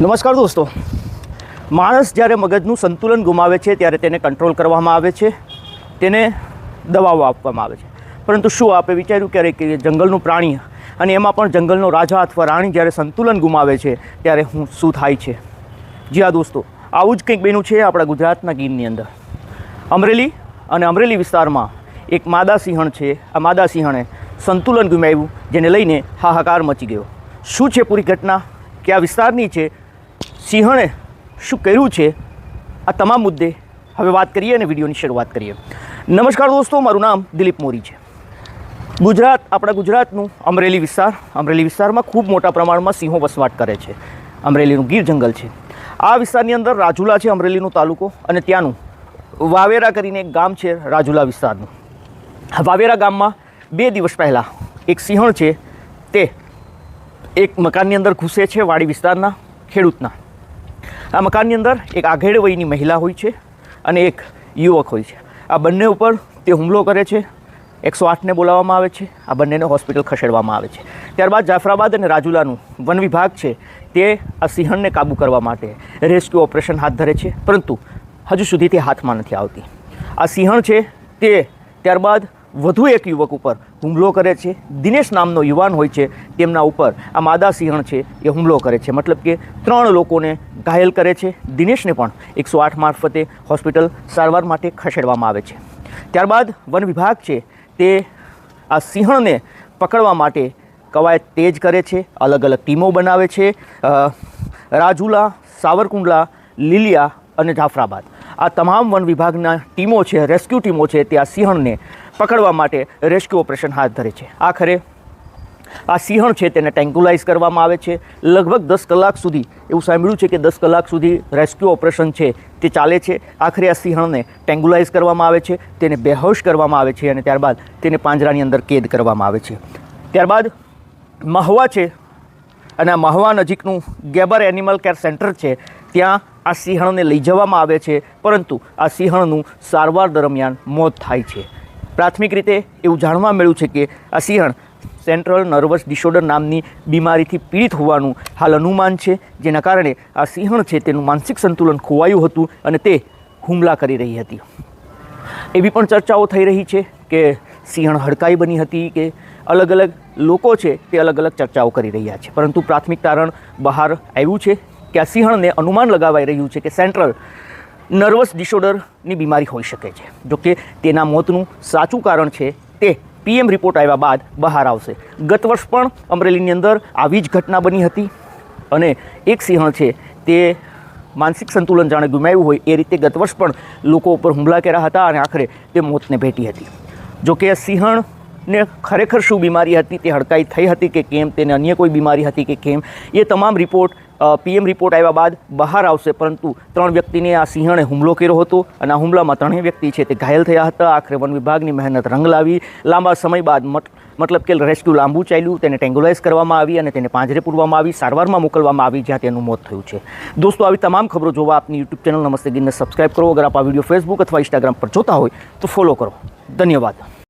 નમસ્કાર દોસ્તો. માણસ જ્યારે મગજનું સંતુલન ગુમાવે છે, ત્યારે તેને કંટ્રોલ કરવામાં આવે છે, તેને દવાઓ આપવામાં આવે છે. પરંતુ શું આપે વિચાર્યું ક્યારેક કે જંગલનું પ્રાણી અને એમાં પણ જંગલનો રાજા અથવા રાણી જ્યારે સંતુલન ગુમાવે છે, ત્યારે હું શું થાય છે? જી હા દોસ્તો, આવું જ કંઈક બન્યું છે આપણા ગુજરાતના ગીરની અંદર. અમરેલી અને અમરેલી વિસ્તારમાં એક માદા સિંહણ છે. આ માદા સિંહણે સંતુલન ગુમાવ્યું, જેને લઈને હાહાકાર મચી ગયો. શું છે પૂરી ઘટના? કયા વિસ્તારની છે? સિંહણે શું કર્યું છે? આ તમામ મુદ્દે હવે વાત કરીએ અને વિડીયોની શરૂઆત કરીએ. નમસ્કાર દોસ્તો, મારું નામ દિલીપ મોરી છે. ગુજરાત, આપણા ગુજરાતનું અમરેલી વિસ્તાર. અમરેલી વિસ્તારમાં ખૂબ મોટા પ્રમાણમાં સિંહો વસવાટ કરે છે. અમરેલીનું ગીર જંગલ છે. આ વિસ્તારની અંદર રાજુલા છે, અમરેલીનો તાલુકો, અને ત્યાંનું વાવેરા કરીને એક ગામ છે, રાજુલા વિસ્તારનું. વાવેરા ગામમાં બે દિવસ પહેલાં એક સિંહણ છે, તે એક મકાનની અંદર ઘૂસે છે, વાડી વિસ્તારના ખેડૂતના. આ મકાનની અંદર એક આઘેડ વયની મહિલા હોય છે અને એક યુવક હોય છે. આ બંને ઉપર તે હુમલો કરે છે. એકસો આઠને બોલાવવામાં આવે છે. આ બંનેને હોસ્પિટલ ખસેડવામાં આવે છે. ત્યારબાદ જાફરાબાદ અને રાજુલાનું વન વિભાગ છે તે આ સિંહણને કાબૂ કરવા માટે રેસ્ક્યુ ઓપરેશન હાથ ધરે છે. પરંતુ હજુ સુધી તે હાથમાં નથી આવતી. આ સિંહણ છે તે ત્યારબાદ વધુ એક યુવક ઉપર હુમલો કરે છે. દિનેશ નામનો યુવાન હોય છે. તેમના ઉપર આ માદા સિંહણ છે એ હુમલો કરે છે. મતલબ કે ત્રણ લોકોને ઘાયલ કરે છે. દિનેશને પણ એકસો આઠ મારફતે હોસ્પિટલ સારવાર માટે ખસેડવામાં આવે છે. ત્યારબાદ વન વિભાગ છે તે આ સિંહણને પકડવા માટે કવાયત તેજ કરે છે. અલગ અલગ ટીમો બનાવે છે. રાજુલા, સાવરકુંડલા, લીલિયા અને જાફરાબાદ. આ તમામ વન વિભાગના ટીમો છે, રેસ્ક્યુ ટીમો છે, તે આ સિંહણને પકડવા માટે રેસ્ક્યુ ઓપરેશન હાથ ધરે છે. આખરે આ સિંહણ છે તેને ટેન્કુલાઇઝ કરવામાં આવે છે. લગભગ દસ કલાક સુધી, એવું સાંભળ્યું છે કે દસ કલાક સુધી રેસ્ક્યુ ઓપરેશન છે તે ચાલે છે. આખરે આ સિંહણને ટેન્ગ્યુલાઇઝ કરવામાં આવે છે, તેને બેહોશ કરવામાં આવે છે અને ત્યારબાદ તેને પાંજરાની અંદર કેદ કરવામાં આવે છે. ત્યારબાદ મહવા છે અને આ મહવા નજીકનું ગેબર એનિમલ કેર સેન્ટર છે. ત્યાં આ સિંહણને લઈ જવામાં આવે છે, પરંતુ આ સિંહણનું સારવાર દરમિયાન મોત થાય છે. પ્રાથમિક રીતે એવું જાણવા મળ્યું છે કે આ સિંહણ સેન્ટ્રલ નર્વસ ડિસઓર્ડર નામની બીમારીથી પીડિત હોવાનું હાલ અનુમાન છે, જેના કારણે આ સિંહણ છે તેનું માનસિક સંતુલન ખોવાયું હતું અને તે હુમલા કરી રહી હતી. એવી પણ ચર્ચાઓ થઈ રહી છે કે સિંહણ હડકાઈ બની હતી કે અલગ અલગ લોકો છે તે અલગ અલગ ચર્ચાઓ કરી રહ્યા છે. પરંતુ પ્રાથમિક તારણ બહાર આવ્યું છે કે આ સિંહણને અનુમાન લગાવાઈ રહ્યું છે કે સેન્ટ્રલ નર્વસ ડિસઓર્ડરની બીમારી હોઈ શકે છે. જોકે તેના મોતનું સાચું કારણ છે તે પીએમ રિપોર્ટ આવ્યા બાદ બહાર આવશે. ગત વર્ષ પણ અમરેલીની અંદર આવી જ ઘટના બની હતી અને એક સિંહણ છે તે માનસિક સંતુલન જાણે ગુમાવ્યું હોય એ રીતે ગત વર્ષ પણ લોકો ઉપર હુમલા કર્યા હતા અને આખરે તે મોતને ભેટી હતી. જોકે સિંહણને ખરેખર શું બીમારી હતી તે હડકાઈ થઈ હતી કે કેમ? તેને અન્ય કોઈ બીમારી હતી કે કેમ? એ તમામ રિપોર્ટ પીએમ રિપોર્ટ આવ્યા બાદ બહાર આવશે, પરંતુ ત્રણ વ્યક્તિને આ સિંહણે હુમલો કર્યો હતો અને આ હુમલામાં ત્રણેય વ્યક્તિ છે તે ઘાયલ થયા હતા. આખરે વન વિભાગની મહેનત રંગ લાવી. લાંબા સમય બાદ મત, મતલબ કે રેસ્ક્યુ લાંબુ ચાલ્યું. તેને ટેંગ્યુલાઇઝ કરવામાં આવી અને તેને પાંજરે પૂરવામાં આવી, સારવારમાં મોકલવામાં આવી, જ્યાં તેનું મોત થયું છે. દોસ્તો, આવી તમામ ખબરો જોવા આપની યુટ્યુબ ચેનલ નમસ્તે ગીરને સબસ્ક્રાઇબ કરો. અગર આપ આ વીડિયો ફેસબુક અથવા ઇન્સ્ટાગ્રામ પર જોતા હોય, તો ફોલો કરો. ધન્યવાદ.